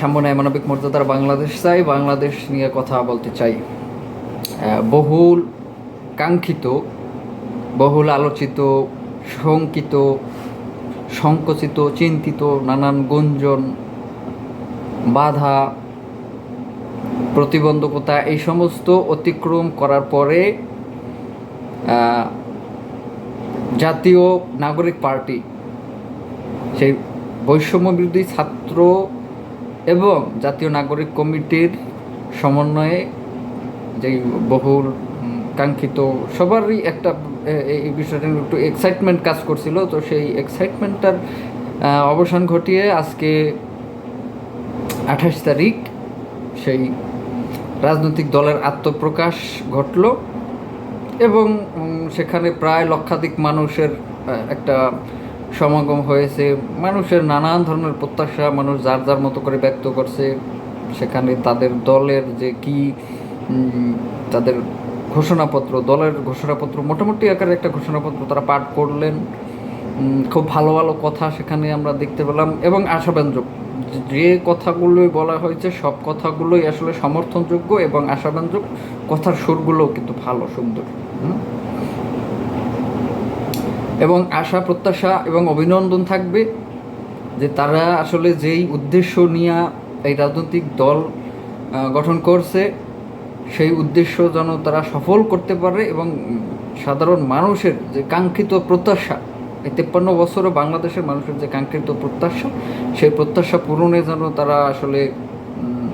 সামনে মানবিক মর্যাদার বাংলাদেশ চাই, বাংলাদেশ নিয়ে কথা বলতে চাই। বহুল কাঙ্ক্ষিত, বহুল আলোচিত, শঙ্কিত, সংকুচিত, চিন্তিত, নানান গুঞ্জন, বাধা, প্রতিবন্ধকতা, এই সমস্ত অতিক্রম করার পরে জাতীয় নাগরিক পার্টি, সেই বৈষম্য বিরোধী ছাত্র এবং জাতীয় নাগরিক কমিটির সমন্বয়ে যেই বহুল কাঙ্ক্ষিত সবারই একটা এই বিষয়টা একটু এক্সাইটমেন্ট কাজ করছিল। তো সেই এক্সাইটমেন্টটার অবসান ঘটিয়ে আজকে আঠাশ তারিখ সেই রাজনৈতিক দলের আত্মপ্রকাশ ঘটল এবং সেখানে প্রায় লক্ষাধিক মানুষের একটা সমাগম হয়েছে, মানুষের নানান ধরনের প্রত্যাশা, মানুষ যার যার মতো করে ব্যক্ত করছে, সেখানে তাদের দলের যে কি তাদের ঘোষণাপত্র, দলের ঘোষণাপত্র, মোটামুটি আকারে একটা ঘোষণাপত্র তারা পাঠ করলেন। খুব ভালো ভালো কথা সেখানে আমরা দেখতে পেলাম এবং আশাব্যঞ্জক। যে কথাগুলোই বলা হয়েছে, সব কথাগুলোই আসলে সমর্থনযোগ্য এবং আশাব্যঞ্জক। কথার সুরগুলোও কিন্তু ভালো, সুন্দর? এবং আশা, প্রত্যাশা এবং অভিনন্দন থাকবে যে তারা আসলে যেই উদ্দেশ্য নিয়ে এই রাজনৈতিক দল গঠন করছে, সেই উদ্দেশ্য যেন তারা সফল করতে পারে এবং সাধারণ মানুষের যে কাঙ্ক্ষিত প্রত্যাশা, এই তেপ্পান্ন বছরও বাংলাদেশের মানুষের যে কাঙ্ক্ষিত প্রত্যাশা, সেই প্রত্যাশা পূরণে যেন তারা আসলে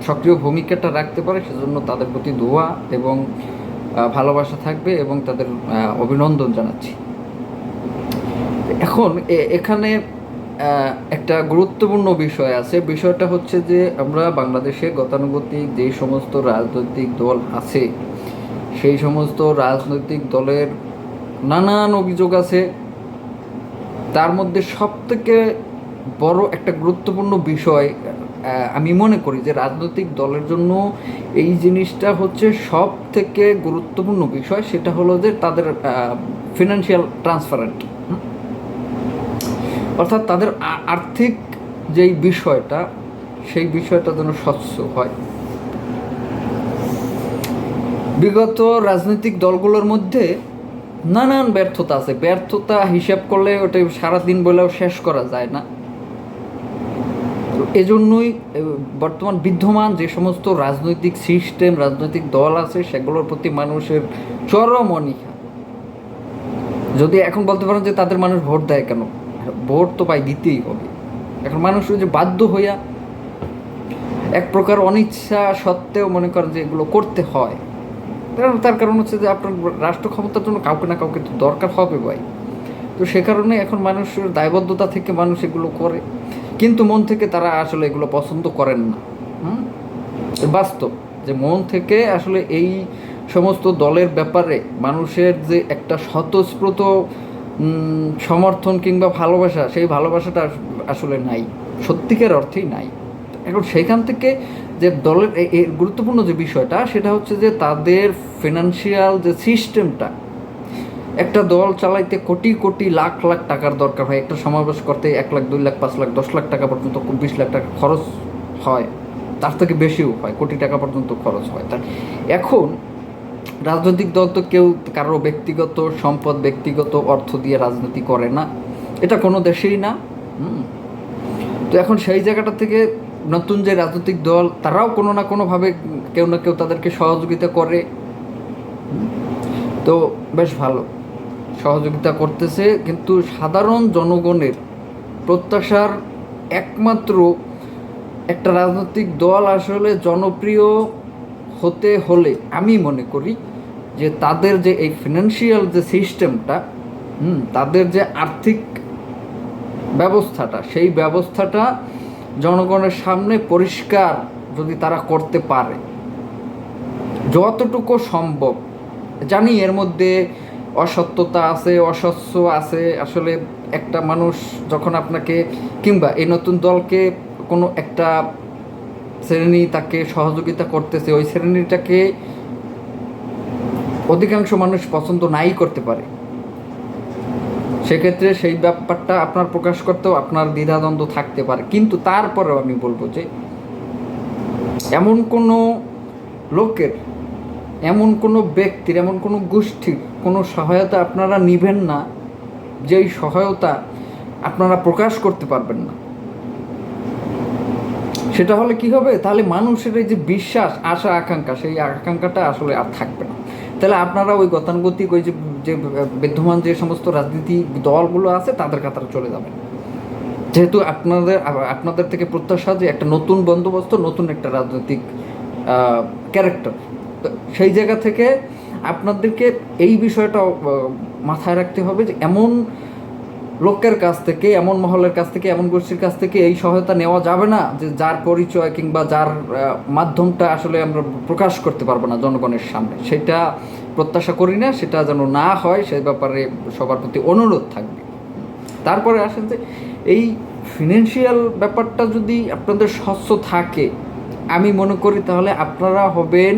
সক্রিয় ভূমিকাটা রাখতে পারে, সেজন্য তাদের প্রতি দোয়া এবং ভালোবাসা থাকবে এবং তাদের অভিনন্দন জানাচ্ছি। এখন এখানে একটা গুরুত্বপূর্ণ বিষয় আছে। বিষয়টা হচ্ছে যে আমরা বাংলাদেশে গতানুগতিক যে সমস্ত রাজনৈতিক দল আছে, সেই সমস্ত রাজনৈতিক দলের নানান অভিযোগ আছে। তার মধ্যে সব থেকে বড় একটা গুরুত্বপূর্ণ বিষয় আমি মনে করি যে রাজনৈতিক দলের জন্য এই জিনিসটা হচ্ছে সব থেকে গুরুত্বপূর্ণ বিষয়, সেটা হলো যে তাদের ফিনান্সিয়াল ট্রান্সপারেন্ট অর্থাৎ তাদের আর্থিক যেই বিষয়টা, সেই বিষয়টা যেন স্বচ্ছ হয়। বিগত রাজনৈতিক দলগুলোর মধ্যে নানান ব্যর্থতা আছে। ব্যর্থতা হিসাব করলে ওটা সারাদিন বলেও শেষ করা যায় না। এজন্যই বর্তমান বিদ্যমান যে সমস্ত রাজনৈতিক সিস্টেম, রাজনৈতিক দল আছে, সেগুলোর প্রতি মানুষের চরম অনীহা। যদি এখন বলতে পারেন যে তাদের মানুষ ভোট দেয় কেন? ভোট তো পাই, দিতেই হবে। এখন মানুষ যে বাধ্য হইয়া এক প্রকার অনিচ্ছা সত্ত্বেও মনে করেন যে এগুলো করতে হয়। তার কারণ হচ্ছে যে আপনার রাষ্ট্র ক্ষমতার জন্য কাউকে না কাউকে তো দরকার হবে ভাই। তো সে কারণে এখন মানুষের দায়বদ্ধতা থেকে মানুষ এগুলো করে। কিন্তু মন থেকে তারা আসলে এগুলো পছন্দ করেন না। হুম? বাস্তব যে মন থেকে আসলে এই সমস্ত দলের ব্যাপারে মানুষের যে একটা স্বতঃস্ফূর্ত সমর্থন কিংবা ভালোবাসা, সেই ভালোবাসাটা আসলে নাই। সত্যিকার অর্থেই নাই। এখন সেখান থেকে যে দলের গুরুত্বপূর্ণ যে বিষয়টা, সেটা হচ্ছে যে তাদের ফিনান্সিয়াল যে সিস্টেমটা একটা দল চালাইতে কোটি কোটি, লাখ লাখ টাকার দরকার হয়। একটা সমাবেশ করতে এক লাখ, দুই লাখ, পাঁচ লাখ, দশ লাখ টাকা পর্যন্ত বিশ লাখ টাকা খরচ হয়। তার থেকে বেশিও হয়, কোটি টাকা পর্যন্ত খরচ হয়। তার এখন রাজনৈতিক দল তো কেউ কারও ব্যক্তিগত সম্পদ, ব্যক্তিগত অর্থ দিয়ে রাজনীতি করে না। এটা কোনো দেশেই না। তো এখন সেই জায়গাটা থেকে নতুন যে রাজনৈতিক দল, তারাও কোনো না কোনোভাবে কেউ না কেউ তাদেরকে সহযোগিতা করে। তো বেশ ভালো। সহযোগিতা করতেছে, কিন্তু সাধারণ জনগণের প্রত্যাশার একমাত্র একটা রাজনৈতিক দল আসলে জনপ্রিয় হতে হলে, আমি মনে করি যে তাদের যে এই ফিনান্সিয়াল যে সিস্টেমটা হুম, তাদের যে আর্থিক ব্যবস্থাটা, সেই ব্যবস্থাটা জনগণের সামনে পরিষ্কার যদি তারা করতে পারে, যতটুকু সম্ভব। জানি এর মধ্যে অসত্যতা আছে অস্বচ্ছ আছে। আসলে একটা মানুষ যখন আপনাকে কিংবা এই নতুন দলকে কোনো একটা শ্রেণি তাকে সহযোগিতা করতেছে, ওই শ্রেণীটাকে অধিকাংশ মানুষ পছন্দ নাই করতে পারে। সেক্ষেত্রে সেই ব্যাপারটা আপনার প্রকাশ করতেও আপনার দ্বিধাদ্বন্দ্ব থাকতে পারে। কিন্তু তারপরেও আমি বলব যে, এমন কোনো লোকের, এমন কোনো ব্যক্তির, এমন কোনো গোষ্ঠীর কোনো সহায়তা আপনারা নিবেন না, যেই সহায়তা আপনারা প্রকাশ করতে পারবেন না। সেটা হলে কি হবে? তাহলে মানুষের এই যে বিশ্বাস, আশা, আকাঙ্ক্ষা, সেই আকাঙ্ক্ষাটা আসলে আর থাকবে না। তাহলে আপনারা ওই গতানুগতিক ওই যে বিদ্যমান যে সমস্ত রাজনীতি দলগুলো আছে, তাদের কাতারে চলে যাবেন। যেহেতু আপনাদের আপনাদের থেকে প্রত্যাশা যে একটা নতুন বন্দোবস্ত, নতুন একটা রাজনৈতিক ক্যারেক্টার সেই জায়গা থেকে আপনাদেরকে এই বিষয়টা মাথায় রাখতে হবে যে এমন লোকের কাছ থেকে, এমন মহলের কাছ থেকে, এমন গোষ্ঠীর কাছ থেকে এই সহায়তা নেওয়া যাবে না যে যার পরিচয় কিংবা যার মাধ্যমটা আসলে আমরা প্রকাশ করতে পারব না জনগণের সামনে। সেটা প্রত্যাশা করি না, সেটা যেন না হয় সেই ব্যাপারে সবার প্রতি অনুরোধ থাকবে। তারপরে আসেন যে এই ফিনান্সিয়াল ব্যাপারটা যদি আপনাদের স্বচ্ছ থাকে, আমি মনে করি তাহলে আপনারা হবেন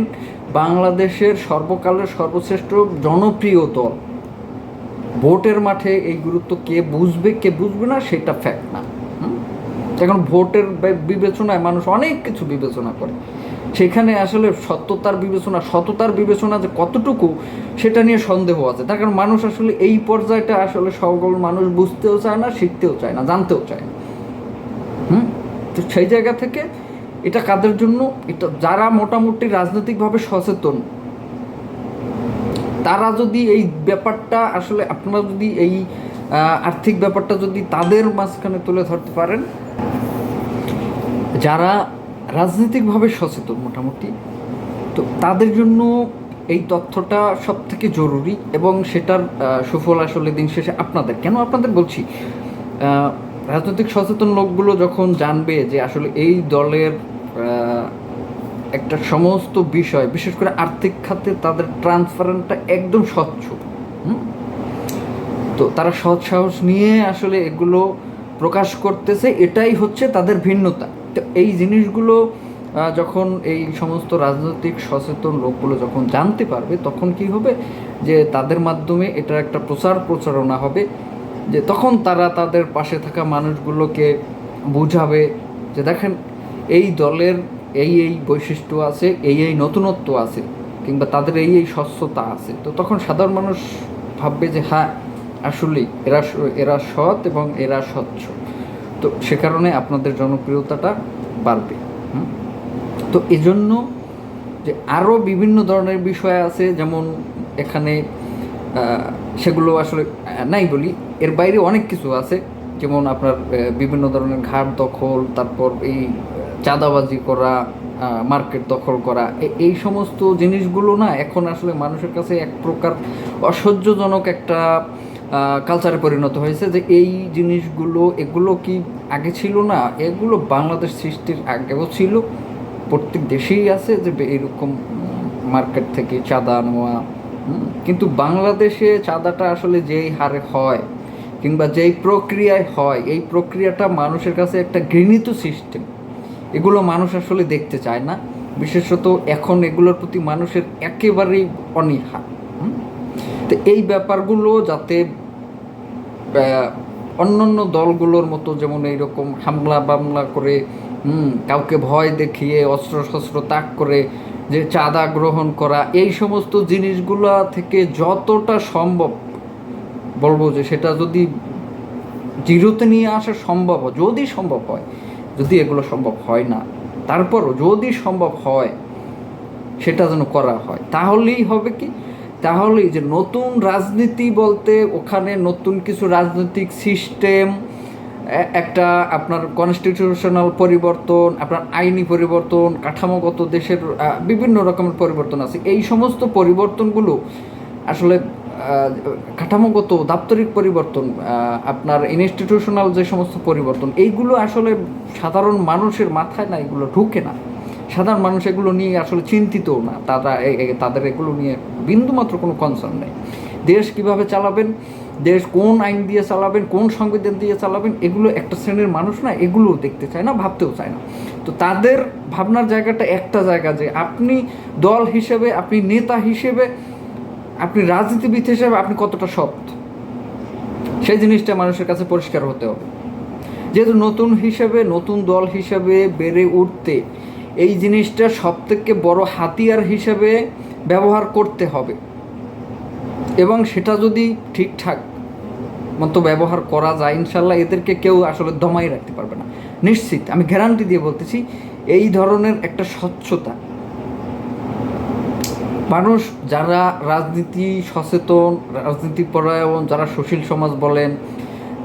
বাংলাদেশের সর্বকালের সর্বশ্রেষ্ঠ জনপ্রিয় দল। ভোটের মাঠে এই গুরুত্ব কে বুঝবে কে বুঝবে না, সেটা ফ্যাক্ট না? এখন ভোটের বিবেচনায় মানুষ অনেক কিছু বিবেচনা করে। সেখানে আসলে সত্যতার বিবেচনা, সততার বিবেচনা যে কতটুকু, সেটা নিয়ে সন্দেহ আছে। তার কারণ মানুষ আসলে এই পর্যায়টা আসলে সকল মানুষ বুঝতেও চায় না, শিখতেও চায় না, জানতেও চায় না। হুম? তো সেই জায়গা থেকে এটা কাদের জন্য? এটা যারা মোটামুটি রাজনৈতিকভাবে সচেতন তারা যদি এই ব্যাপারটা আসলে আপনারা যদি এই আর্থিক ব্যাপারটা যদি তাদের মাঝখানে তুলে ধরতে পারেন, যারা রাজনৈতিকভাবে সচেতন মোটামুটি, তো তাদের জন্য এই তথ্যটা সব থেকে জরুরি এবং সেটার সুফল আসলে দিন শেষে আপনাদের। কেন আপনাদের বলছি? রাজনৈতিক সচেতন লোকগুলো যখন জানবে যে আসলে এই দলের একটা সমস্ত বিষয়, বিশেষ করে আর্থিক খাতে তাদের ট্রান্সপারেন্টটা একদম স্বচ্ছ? তো তারা সৎ সাহস নিয়ে আসলে এগুলো প্রকাশ করতেছে, এটাই হচ্ছে তাদের ভিন্নতা তো এই জিনিসগুলো যখন এই সমস্ত রাজনৈতিক সচেতন লোকগুলো যখন জানতে পারবে, তখন কি হবে যে তাদের মাধ্যমে এটার একটা প্রচার প্রচারণা হবে, যে তখন তারা তাদের পাশে থাকা মানুষগুলোকে বুঝাবে যে দেখেন, এই দলের এই এই বৈশিষ্ট্য আছে, এই এই নতুনত্ব আছে, কিংবা তাদের এই এই স্বচ্ছতা আছে। তো তখন সাধারণ মানুষ ভাববে যে হ্যাঁ আসলেই এরা এরা সৎ এবং এরা স্বচ্ছ। তো সে কারণে আপনাদের জনপ্রিয়তাটা বাড়বে? তো এজন্য যে আরও বিভিন্ন ধরনের বিষয় আছে, যেমন এখানে সেগুলো আসলে নাই বলি, এর বাইরে অনেক কিছু আছে। যেমন আপনার বিভিন্ন ধরনের ঘাট দখল, তারপর এই চাঁদাবাজি করা মার্কেট দখল করা এই সমস্ত জিনিসগুলো না এখন আসলে মানুষের কাছে এক প্রকার অসহ্যজনক একটা কালচারে পরিণত হয়েছে যে এই জিনিসগুলো, এগুলো কি আগে ছিল না? এগুলো বাংলাদেশ সৃষ্টির আগেও ছিল। প্রত্যেক দেশেই আছে যে এরকম মার্কেট থেকে চাঁদা নেওয়া কিন্তু বাংলাদেশে চাঁদাটা আসলে যেই হারে হয় কিংবা যেই প্রক্রিয়ায় হয়, এই প্রক্রিয়াটা মানুষের কাছে একটা ঘৃণিত সিস্টেম এগুলো মানুষ আসলে দেখতে চায় না বিশেষত এখন এগুলোর প্রতি মানুষের একেবারেই অনীহা? তো এই ব্যাপারগুলো যাতে অন্যান্য দলগুলোর মতো যেমন এইরকম হামলা বামলা করে কাউকে ভয় দেখিয়ে অস্ত্র শস্ত্র তাক করে, যে চাঁদা গ্রহণ করা, এই সমস্ত জিনিসগুলো থেকে যতটা সম্ভব বলব যে সেটা যদি জিরোতে নিয়ে আসা সম্ভব হয়, যদি সম্ভব হয় যদি এগুলো সম্ভব হয় না, তারপরও যদি সম্ভব হয়, সেটা যেন করা হয়, তাহলেই হবে কি? তাহলেই যে নতুন রাজনীতি বলতে ওখানে নতুন কিছু রাজনৈতিক সিস্টেম একটা আপনার কনস্টিটিউশনাল পরিবর্তন, আপনার আইনি পরিবর্তন, কাঠামোগত দেশের বিভিন্ন রকমের পরিবর্তন আছে। এই সমস্ত পরিবর্তনগুলো আসলে কাঠামোগত দাপ্তরিক পরিবর্তন আপনার ইনস্টিটিউশনাল যে সমস্ত পরিবর্তন, এইগুলো আসলে সাধারণ মানুষের মাথায় না, এগুলো ঢুকে না। সাধারণ মানুষ এগুলো নিয়ে আসলে চিন্তিতও না। তারা তাদের এগুলো নিয়ে বিন্দুমাত্র কোনো কনসার্ন নেই। দেশ কীভাবে চালাবেন, দেশ কোন আইন দিয়ে চালাবেন, কোন সংবিধান দিয়ে চালাবেন, এগুলো একটা শ্রেণির মানুষ না এগুলো দেখতে চায় না, ভাবতেও চায় না। তো তাদের ভাবনার জায়গাটা একটা জায়গা যে আপনি দল হিসেবে, আপনি নেতা হিসেবে আপনি রাজনীতিবিদ হিসেবে আপনি কতটা সৎ? সেই জিনিসটা মানুষের কাছে পরিষ্কার হতে হবে। যেহেতু নতুন হিসেবে, নতুন দল হিসেবে বেড়ে উঠতে এই জিনিসটা সব থেকে বড় হাতিয়ার হিসেবে ব্যবহার করতে হবে। এবং সেটা যদি ঠিকঠাক মতো ব্যবহার করা যায়, ইনশাল্লাহ এদেরকে কেউ আসলে দমাই রাখতে পারবে না। নিশ্চিত, আমি গ্যারান্টি দিয়ে বলতেছি, এই ধরনের একটা স্বচ্ছতা মানুষ যারা রাজনীতি সচেতন, রাজনীতি পরায়ণ, যারা সুশীল সমাজ বলেন,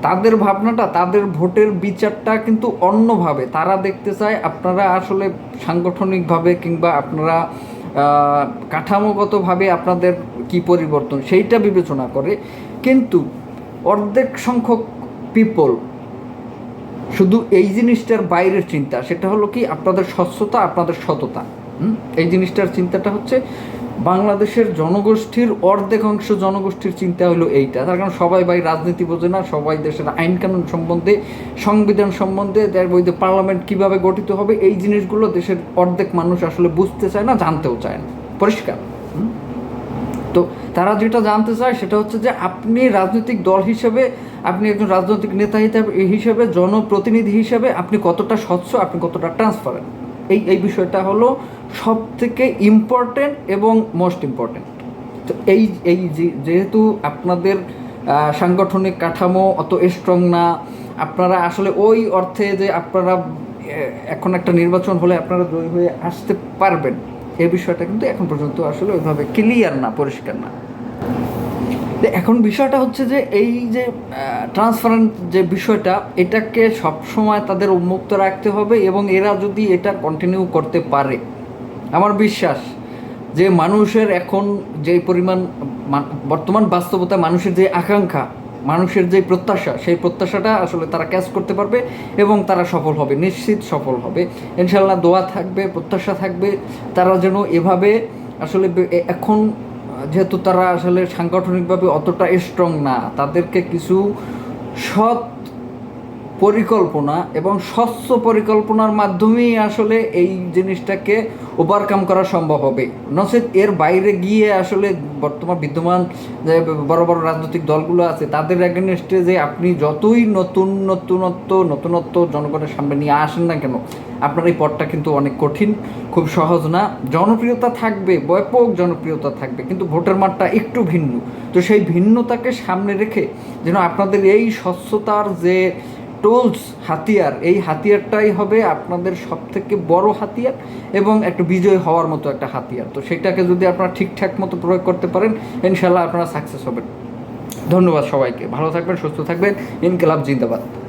তাদের ভাবনাটা, তাদের ভোটের বিচারটা কিন্তু অন্যভাবে। তারা দেখতে চায় আপনারা আসলে সাংগঠনিকভাবে কিংবা আপনারা কাঠামোগতভাবে আপনাদের কি পরিবর্তন, সেইটা বিবেচনা করে। কিন্তু অর্ধেক সংখ্যক পিপল শুধু এই জিনিসটার বাইরের চিন্তা, সেটা হলো কি আপনাদের স্বচ্ছতা, আপনাদের সততা? এই জিনিসটার চিন্তাটা হচ্ছে বাংলাদেশের জনগোষ্ঠীর অর্ধেক অংশ জনগোষ্ঠীর চিন্তা হলো এইটা। তার কারণ সবাই ভাই রাজনীতি বোঝে না, সবাই দেশের আইন কানুন সম্বন্ধে, সংবিধান সম্বন্ধে, তার বইতে পার্লামেন্ট কীভাবে গঠিত হবে, এই জিনিসগুলো দেশের অর্ধেক মানুষ আসলে বুঝতে চায় না, জানতেও চায় না। পরিষ্কার। তো তারা যেটা জানতে চায় সেটা হচ্ছে যে আপনি রাজনৈতিক দল হিসেবে, আপনি একজন রাজনৈতিক নেতা হিসেবে হিসেবে, জনপ্রতিনিধি হিসেবে আপনি কতটা স্বচ্ছ, আপনি কতটা ট্রান্সপারেন্ট এই এই বিষয়টা হলো সব থেকে ইম্পর্টেন্ট এবং মোস্ট ইম্পর্টেন্ট তো এই এই যেহেতু আপনাদের সাংগঠনিক কাঠামো অত স্ট্রং না, আপনারা আসলে ওই অর্থে যে আপনারা এখন একটা নির্বাচন হলে আপনারা জয়ী হয়ে আসতে পারবেন এই বিষয়টা কিন্তু এখন পর্যন্ত আসলে ওইভাবে ক্লিয়ার না, পরিষ্কার না। এখন বিষয়টা হচ্ছে যে এই যে ট্রান্সপারেন্ট যে বিষয়টা, এটাকে সবসময় তাদের উন্মুক্ত রাখতে হবে এবং এরা যদি এটা কন্টিনিউ করতে পারে, আমার বিশ্বাস যে মানুষের এখন যে পরিমাণ বর্তমান বাস্তবতা মানুষের যে আকাঙ্ক্ষা, মানুষের যে প্রত্যাশা, সেই প্রত্যাশাটা আসলে তারা ক্যাচ করতে পারবে এবং তারা সফল হবে, নিশ্চিত সফল হবে। ইনশাল্লাহ দোয়া থাকবে, প্রত্যাশা থাকবে, তারা যেন এভাবে আসলে এখন যেহেতু তারা আসলে সাংগঠনিকভাবে অতটা স্ট্রং না, তাদেরকে কিছু সৎ পরিকল্পনা এবং স্বচ্ছ পরিকল্পনার মাধ্যমেই আসলে এই জিনিসটাকে ওভারকাম করা সম্ভব হবে। নচেত এর বাইরে গিয়ে আসলে বর্তমান বিদ্যমান যে বড় বড় রাজনৈতিক দলগুলো আছে, তাদের এগেনস্টে যে আপনি যতই নতুন নতুনত্ব নতুনত্ব জনগণের সামনে নিয়ে আসেন না কেন আপনার এই পথটা কিন্তু অনেক কঠিন, খুব সহজ না। জনপ্রিয়তা থাকবে, ব্যাপক জনপ্রিয়তা থাকবে, কিন্তু ভোটের মাঠটা একটু ভিন্ন। তো সেই ভিন্নতাকে সামনে রেখে যেন আপনাদের এই স্বচ্ছতার যে টোলস হাতিয়ার, এই হাতিয়ারটাই হবে আপনাদের সব থেকে বড় হাতিয়ার এবং একটা বিজয় হওয়ার মতো একটা হাতিয়ার। তো সেটাকে যদি আপনারা ঠিকঠাক মতো প্রয়োগ করতে পারেন ইনশাল্লাহ আপনারা সাকসেস হবেন। ধন্যবাদ সবাইকে। ভালো থাকবেন, সুস্থ থাকবেন। ইনকেলাব জিন্দাবাদ।